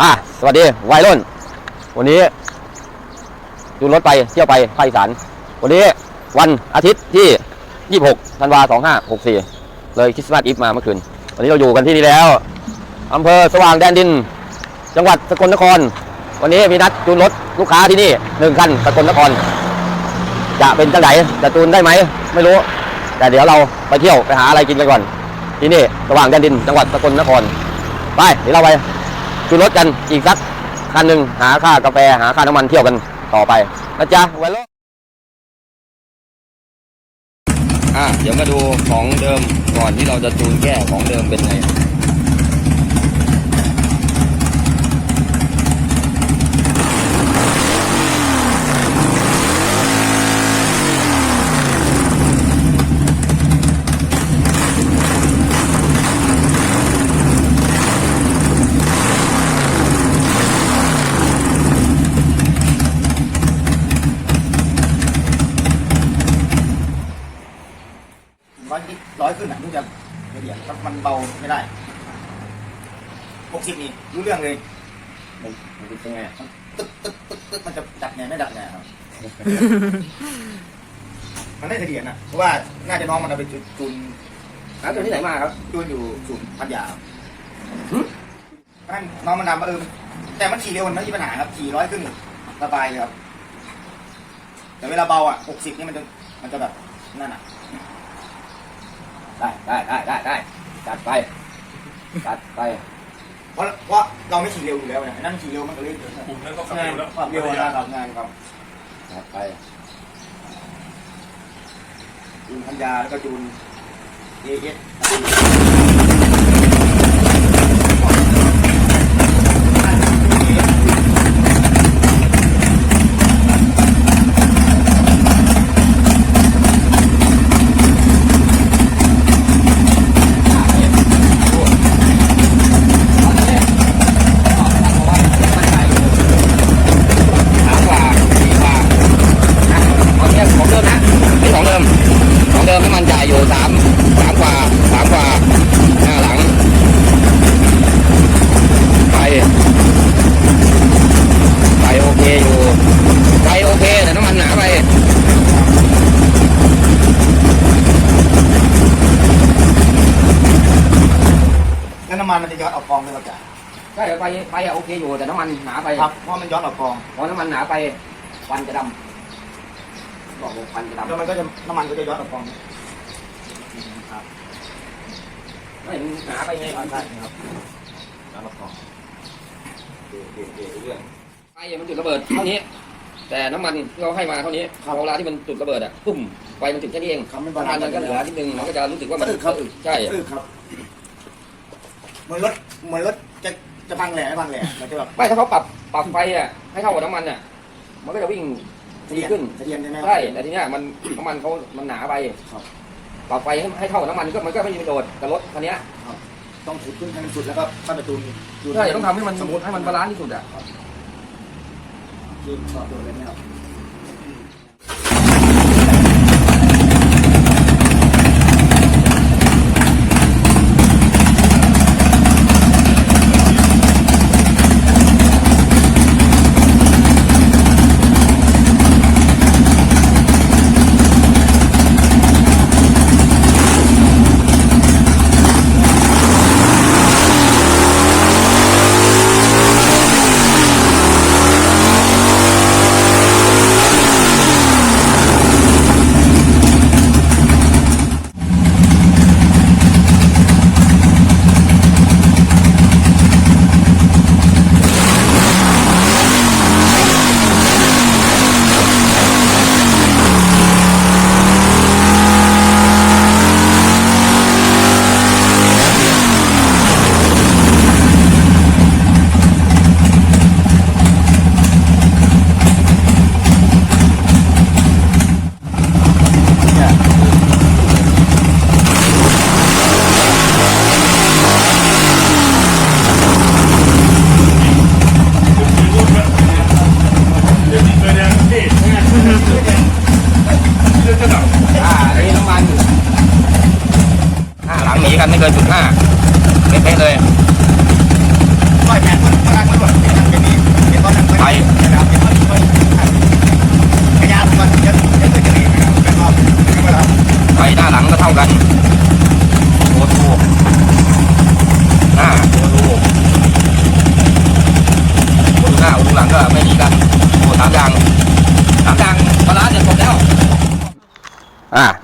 อะสวัสดีวัยรุ่น วันนี้จูนรถไปเที่ยวไปภาคอีสานวันนี้วันอาทิตย์ที่ 26ธันวา2564 เลยคริสต์มาสอีฟมาเมื่อคืน วันนี้เราอยู่กันที่นี่แล้วอำเภอสว่างแดนดิน จังหวัดสกลนคร วันนี้มีนัดจูนรถลูกค้าที่นี่หนึ่งคันสกลนคร จะเป็นจังไหนจะจูนได้ไหม ไม่รู้ แต่เดี๋ยวเราไปเที่ยวไปหาอะไรกินกันก่อน ที่นี่สว่างแดนดิน จังหวัดสกลนคร ไปเดี๋ยวเราไป จูนรถกันอีกสักคันหนึ่งหาค่ากาแฟหาค่าน้ำมันเที่ยวกันต่อไปนะจ๊ะไวโรอะเดี๋ยวมาดูของเดิมก่อนที่เราจะจูนแก้ของเดิมเป็นไง ร้อยนิดร้อยขึ้นอะ ถึงจะละเอียดครับมันเบาไม่ได้หกสิบนี่รู้เรื่องเลยมันมันเป็นยังไงตึ๊กตึ๊กตึ๊กตึ๊กมันจะดับไงไม่ดับไงครับ มันได้ละเอียดนะเพราะว่าน่าจะน้องมันเอาไปจุดจุนร้านตัวที่ไหนมาครับจุนอยู่ศูนย์พัทยาครับนั่นน้องมันดำมาเออแต่มันขี่เร็วมันไม่มีปัญหาครับขี่ร้อยขึ้นสบายเลยครับ แต่เวลาเบาอะหกสิบนี่มันจะมันจะแบบนั่นอะ ได้ได้ได้ได้ได้จัดไปจัดไปเพราะเพราะเราไม่ขี่เร็วอยู่แล้วเนี่ยนั่นขี่เร็วมันก็เลยกลุ่มนั้นก็ขับงานเร็วแล้วความเร็วนะครับงานครับจัดไปจูนพันยาแล้วก็จูนเอเอสสามกว่าสี่กว่านะเอาเนี่ยของเดิมนะนี่ของเดิ มของเดิมน้ำมันจ่ายอยู่สามสามกว่าสามกว่าหน้าหลังไปไปโอเคอยู่ไปโอเคแต่น้ำมันหนาไปแล้วน้ำมันมันจะย้อนออกกองเลยครับจ้ะใช่ไปไปอะโอเคอยู่แต่น้ำมันหนาไปครับเพราะมันย้อนออกกองพอน้ำมันหนาไปควันจะดำ บอกเลยควันจะดำแล้วมันก็จะน้ำมันก็จะย้อนออกกองครับไม่มันหนาไปไงใช่ครับย้อนออกกองเดี๋ยวเดี๋ยวเรื่องไฟมันจุดระเบิดเท่านี้ แต่น้ำมันที่เขาให้มาเท่านี้พอเวลาที่มันจุดระเบิดอะปุ้มไฟมันจุดแค่นี้เองครับมันประมาณนั้นก็เหลือนิดนึงมันก็จะรู้สึกว่ามันอึกครับใช่อึกครับเหมือนรถเหมือนรถจะจะพังแหล่ไม่พังแหล่มันจะแบบไม่ถ้าเขาปรับปรับไฟอะให้เท่ากับน้ำมันอะมันก็จะวิ่ง ดีขึ้นเสถียรใช่ไหมครับใช่แต่ทีเนี้ยมันน้ำมันเขามันหนาไปครับปรับไฟให้ให้เท่ากับน้ำมันก็มันก็ไม่มีประโยชน์กับรถคันเนี้ยต้องขุดขึ้นให้มันสุดแล้วก็เข้าไปจูนจูนใช่ต้องทำให้มันสมมุติให้มันบาลานซ์ที่สุดอะจูนต่อตัวเลยไหมครับ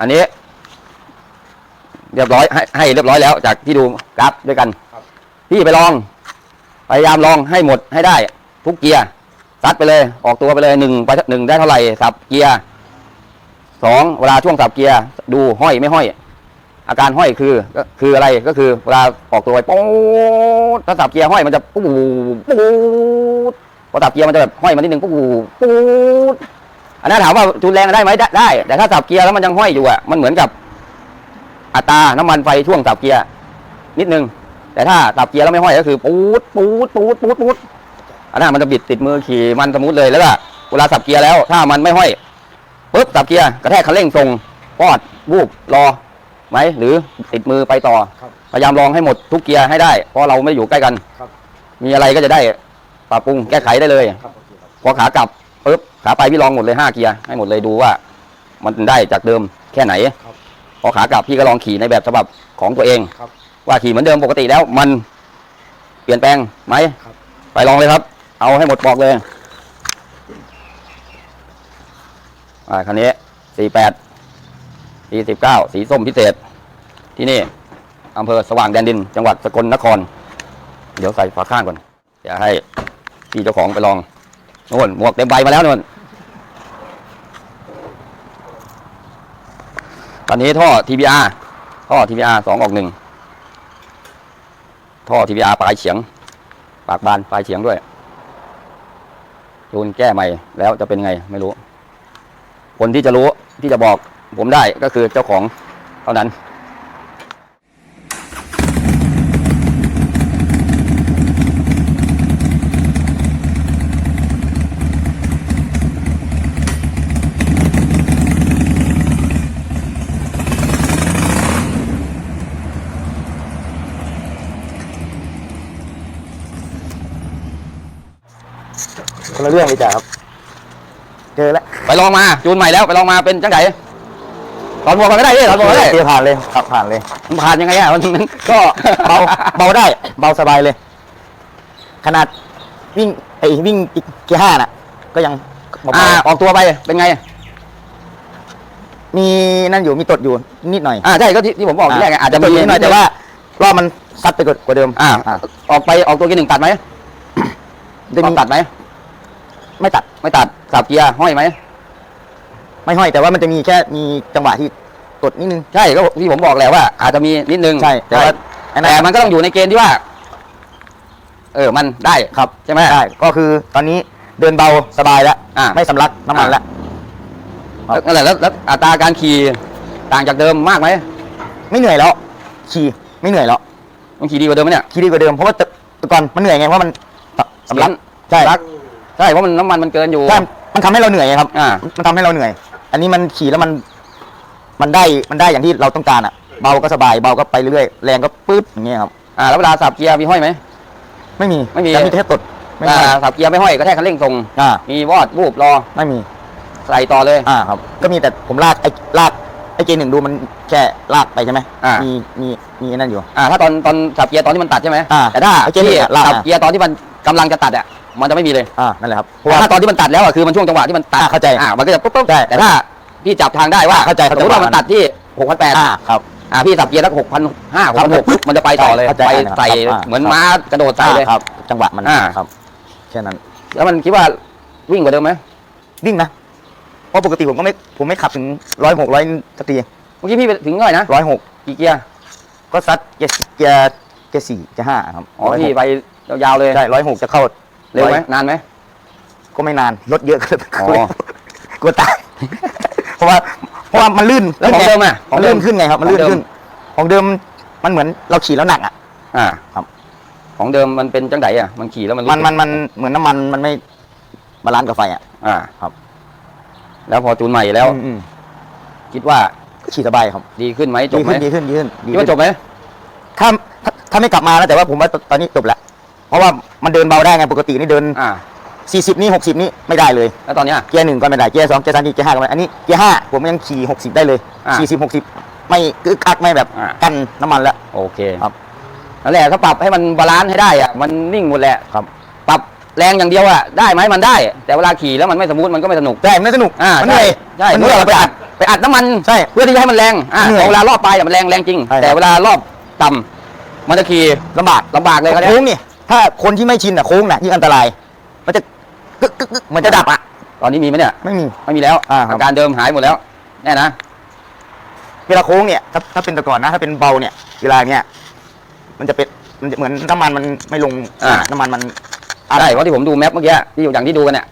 อันนี้ เรียบร้อยให้ให้เรียบร้อยแล้ว จากที่ดูกราฟด้วยกันครับพี่ไปลอง พยายามลองให้หมดให้ได้ ทุกเกียร์ซัดไปเลย ออกตัวไปเลยหนึ่งไปหนึ่งได้เท่าไหร่สับเกียร์สองเวลาช่วงสับเกียร์ดูห้อยไม่ห้อย อาการห้อยคือก็คืออะไรก็คือเวลาออกตัวไปป๊ดถ้าสับเกียร์ห้อยมันจะปุ๊บปุ๊บพอสับเกียร์มันจะแบบห้อยมานิดนึงปุ๊บปุ๊บ อันนั้นถามว่าจูนแรงได้ไหมได้ได้ แต่ถ้าสับเกียร์แล้วมันยังห้อยอยู่อะมันเหมือนกับอัตราน้ำมันไฟช่วงสับเกียร์นิดนึง แต่ถ้าสับเกียร์แล้วไม่ห้อยก็คือปูดปูดปูดปูดปูดอันนั้นมันจะบิดติดมือขี่มันสมูทเลยแล้วก็เวลาสับเกียร์แล้ว ถ้ามันไม่ห้อยปุ๊บสับเกียร์กระแทกคันเร่งส่งปอดวูบรอไหมหรือติดมือไปต่อครับพยายามลองให้หมดทุกเกียร์ให้ได้ เพราะเราไม่อยู่ใกล้กันครับมีอะไรก็จะได้ปรับปรุงแก้ไขได้เลยครับโอเคครับพอขากลับปุ๊บ ขาไปพี่ลองหมดเลยห้าเกียร์ให้หมดเลยดูว่า มันได้จากเดิมแค่ไหนครับพอขากลับพี่ก็ลองขี่ในแบบฉบับของตัวเองครับว่าขี่เหมือนเดิมปกติแล้วมันเปลี่ยนแปลงไหมครับไปลองเลยครับ เอาให้หมดบอกเลยอ่าคันนี้สี่แปดสี่สิบเก้าสีส้มพิเศษ ที่นี่อำเภอสว่างแดนดิน จังหวัดสกลนคร เดี๋ยวใส่ฝาข้างก่อนเดี๋ยวให้พี่เจ้าของไปลอง โน่นหมวกเต็มใบมาแล้วโน่นตอนนี้ท่อ TBR ท่อ TBR สองออกหนึ่งท่อ TBR ปลายเฉียง ปากบานปลายเฉียงด้วยจูนแก้ใหม่แล้วจะเป็นไงไม่รู้ คนที่จะรู้ที่จะบอกผมได้ก็คือเจ้าของเท่านั้น คนละเรื่องเลยจ้ะครับ เจอแล้วไปลองมาจูนใหม่แล้วไปลองมาเป็นจังไงถอนหมวกมันไม่ได้ดิถอนหมวกไม่ได้เจอผ่านเลยขับผ่านเลย มันผ่านยังไงอะมันมันก็เบาเบาได้ เบาสบายเลย ขนาดวิ่งไอ้วิ่งเกียร์ห้าน่ะ ก็ยังเบาอ่าออกตัวไปเป็นไงๆมีนั่นอยู่มีตดอยู่นิดหน่อยอ่าใช่ก็ที่ที่ผมบอกทีแรกไงอาจจะตดมีนิดหน่อยแต่ว่ารอบมันซัดไปกว่าเดิม อ่าอ่าออกไปออกตัวกีหนึ่งตัดไหม จะต้มีองตัดไหมไม่ตัดไม่ตัดสับเกียร์ห้อยไหมไม่ห้อยแต่ว่ามันจะมีแค่มีจังหวะที่ตดนิดนึง ใช่ก็ที่ผมบอกแล้วว่า อาจจะมีนิดนึงใช่แต่แต่ว่าว่าอันนั้แต่นมันก็ต้องอยู่ในเกณฑ์ที่ว่า เออมันได้ครับใช่ไหม ได้ก็คือตอนนี้เดินเบาสบายแล้วอ่า ไม่สำลักน้ำมันแล้ว ครับ นั่นแหละแล้วแล้วอัตราการขี่ต่างจากเดิมมากไหมไม่เหนื่อยแล้ว ขี่ไม่เหนื่อยแล้ว มันขี่ดีกว่าเดิมไหมเนี่ย ขี่ดีกว่าเดิมเพราะว่าแต่แต่ก่อนมันเหนื่อยไงเพราะมัน สำลักใช่รักใช่เพราะมันน้ำมันมันเกินอยู่ใช่มันทำให้เราเหนื่อยไงครับ อ่า มันทำให้เราเหนื่อย อันนี้มันขี่แล้วมัน มันได้มันได้อย่างที่เราต้องการอะ เบาก็สบายเบาก็ไปเรื่อยๆแรงก็ปื๊ดอย่างเงี้ยครับอ่าแล้วเวลาสับเกียร์มีห้อยไหมไม่มีไม่มีแต่มีแค่ตดไม่อ่ามีสับเกียร์ไม่ห้อยก็แค่คันเร่งส่งอ่ามีวอดวูบรอไม่มีใส่ต่อเลยอ่าครับ ก็มีแต่ผมลากไอ้ลากไอ้เจหนึ่งดูมันแค่ลากไปใช่ไหมอ่ามีมีมีไอ้นั่นอยู่อ่าถ้าตอนตอนสับเกียร์ตอนที่มันตัดใช่ไหมอ่าแต่ถ้าไอ้เกียร์ที่เนี่ยลากสับอะเกียร์ตอนที่มัน กำลังจะตัดอะมันจะไม่มีเลยอ่านั่นแหละครับเพเพราะราะว่าว่า ถ้าตอนที่มันตัดแล้วอะคือมันช่วงจังหวะที่มันตัดอ่าเข้าใจอ่ามันก็จะปุ๊บปุ๊บใช่แต่ถ้าพี่จับทางได้ว่าเข้าใจสมมติว่ามันตัดที่หกพันแปดอ่าครับอ่าพี่สับเกียร์สักหกพันห้าหกพันหกปุ๊บมันจะไปต่อเลยเข้าใจไปครับใส่ครับ เหมือนครับม้ากระโดดใส่เลย อ่าครับ จังหวะมันอ่า ครับแค่นั้นแล้วมันคิดว่าวิ่งกว่าเดิมไหมวิ่งนะเพราะปกติผมก็ไม่ผมไม่ขับถึงร้อยหกร้อยสักทีเมื่อกี้พี่ไปถึงเท่าไหร่นะร้อยหกกี่เกียร์ก็ซัดเกียร์เกียร์ เกียร์สี่เกียร์ห้าครับอ๋อพี่ไปยาวๆเลยได้ร้อยหกจะเข้าเร็วไหม100นานไหมก็ไม่นานรถเยอะก็เลยอ๋อกลัวตายเพราะว่าเพราะว่ามันลื่นแล้วของเดิมอะมันลื่นขึ้นไงครับ มันลื่นของเดิขึ้น ของเดิมมันเหมือนเราขี่แล้วหนักอะ อ่าครับ ของเดิมมันเป็นจังไดอะมันขี่แล้วมันรู้มันสึกมันมันเหมือนน้ำมันมันไม่บาลานซ์กับไฟอะ อ่าครับ แล้วพอจูนใหม่แล้วอืมอืมคิดว่าก็ขี่สบายครับ ดีขึ้นไหมจดีบไหมขึ้นดีขึ้นดีขึ้นดีคิดขึ้ว่านจบไหม ถ้าถ้าถ้าไม่กลับมาแล้วแต่ว่าผมว่าตอนนี้จบแล้วเพราะว่ามันเดินเบาได้ไงปกตินี่เดิน อ่า 40 นี่60 นี่ไม่ได้เลย แล้วตอนเนี้ย เกียร์หนึ่งก็ไม่ได้เกียร์สองเกียร์สามเกียร์ห้าก็ไม่ได้อันนี้เกียร์ห้าผมยังขี่หกสิบได้เลย อ่าสี่สิบหกสิบไม่กึกกักไม่แบบอ่า กันน้ำมันแล้ว โอเคครับนั่นแหละถ้าปรับให้มันบาลานซ์ให้ได้อะมันนิ่งหมดแหละครับ ปรับแรงอย่างเดียวอะได้ไหมมันได้ แต่เวลาขี่แล้วมันไม่สมูทมันก็ไม่สนุก แต่มันสนุกอ่ามันเหนื่อยใช่มันเหนื่อยเมื่อเราไปอัดไปอัดน้ำมันใช่เพื่อที่จะให้มันแรงอะเหนื่อยแต่เวลารอบปลายอะมันแรงแรงจริง ใช่ครับแต่เวลารอบ ต่ำมันจะขี่ลำบากลำบากเลยครับเนี่โค้ยงเนี่ยถ้าคนที่ไม่ชินอะโค้งน่ะยิ่งอันตราย มันจะกึกกึกกึกมันจะดับอะ ตอนนี้มีไหมเนี่ย ไม่มี ไม่มีแล้วอ่าครับ อาการเดิมหายหมดแล้วแน่นะ เวลาโค้งเนี่ยถ้าถ้าเป็นแต่ก่อนนะ ถ้าเป็นเบาเนี่ย เวลาเนี่ยมันจะเป็นมันจะเหมือนน้ำมันมันไม่ลงอ่า น้ำมันมันใช่เพราะที่ผมดูแมปเมื่อกี้ที่อยู่อย่างที่ดูกันเนี่ย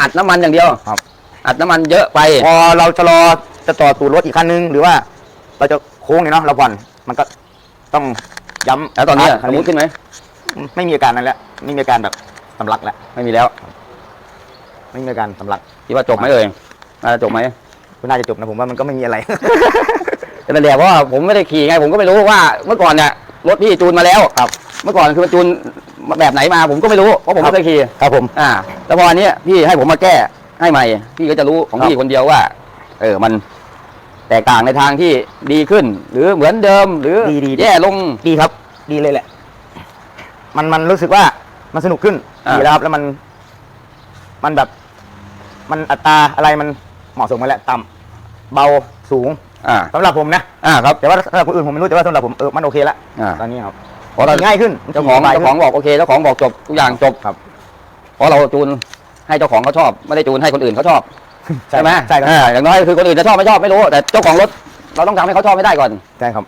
อัดน้ำมันอย่างเดียวครับ อัดน้ำมันเยอะไป พอเราชะลอจะต่อตูดรถอีกคันนึง หรือว่า เราจะโค้งเนี่ยเนาะเราผ่อนมันก็ ต้องย้ำแล้วตอนนี้อะคัสมูทขึ้นไหมไม่มีอาการนั้นแล้วไม่มีอาการแบบสำลักแล้วไม่มีแล้วไม่มีอาการสำลักคิดว่าจบไหมเอ่ยน่าจะจบไหมก็น่าจะจบนะผมว่ามันก็ไม่มีอะไร แต่นั่นแหละเพราะว่าผมไม่ได้ขี่ไง ผมก็ไม่รู้ว่าเมื่อก่อนเนี่ยรถพี่จูนมาแล้วครับ เมื่อก่อนคือมันจูนแบบไหนมา ผมก็ไม่รู้เพราะผมไม่เคยขี่ครับผม อ่าแล้วพออันเนี้ยพี่ให้ผมมาแก้ให้ใหม่ พี่ก็จะรู้ของครับพี่คนเดียวว่า เออมัน แตกต่างในทางที่ดีขึ้น หรือเหมือนเดิมหรือดีดีดี แย่ลง ดีครับ ดีเลยแหละ มันมันรู้สึกว่ามันสนุกขึ้นอ่า ดีแล้วครับ แล้วมัน มันแบบ มันอัตราอะไรมันเหมาะสมกันแล้วต่ำเบาสูงอ่าสำหรับผมนะ อ่าครับ แต่ว่าสำหรับคนอื่นผมไม่รู้แต่ว่าสำหรับผมเออมันโอเคละอ่า ตอนนี้ครับเพราะเราง่ายขึ้นเจ้าของสบยเจ้าขึ้น ของบอกโอเคเจ้าของบอกจบทุกอย่างจบครับ เพราะเราจูนให้เจ้าของเขาชอบ ไม่ได้จูนให้คนอื่นเขาชอบ ใช่ไหมใช่ครับ อ่าอย่างน้อยคือคนอื่นจะชอบไม่ชอบไม่รู้ แต่เจ้าของรถเราต้องทำให้เขาชอบไม่ได้ก่อนใช่ครับ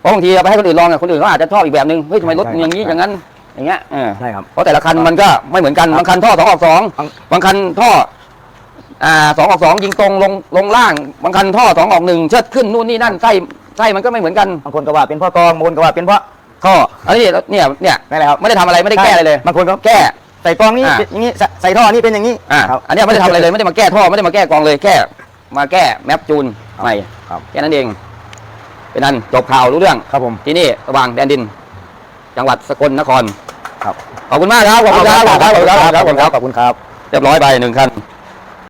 เพราะบางทีเราไปให้คนอื่นลองเนี่ยคนอื่นเขาอาจจะชอบอีกแบบนึงเฮ้ยทำไมรถใช่อย่างนี้ใช่อย่างนั้นอย่างเงี้ยเออใช่ครับ เพราะแต่ละคันมันก็ไม่เหมือนกันครับบางคันท่อสองออกสองบางบางคันท่ออ่าสองออกสองยิงตรงลงลงล่างบางคันท่อสองออกหนึ่งเชิดขึ้นนู่นนี่นั่นไส้ไส้มันก็ไม่เหมือนกันบางคนก็ว่าเป็นเพ่อกองบางคนก็ว่าเป็นเพราะท่ออันนี้เนี่ยเนี่ยนั่นแหละครับไม่ได้ทำอะไรไม่ได้แก้อะไรเลย บางคนก็แก้ ใส่กองนี่อ่าเป็นอย่างนี้ใส่ใส่ท่อนี่เป็นอย่างนี้อ่าครับ อันเนี้ยไม่ได้ทำอะไรเลยไม่ได้มาแก้ท่อไม่ได้มาแก้กองเลยแก้มาแก้แมปจูนใหม่ครับ แค่นั้นเอง เป็นนั้นจบข่าวรู้เรื่อง ครับผม ที่นี่ระหว่างแดนดิน จังหวัดสกลนครครับ ขอบคุณมากครับขอบคุณครับขอบคุณครับขอบคุณครับขอบคุณครับขอบคุณครับเรียบร้อยไปหนึ่งคัน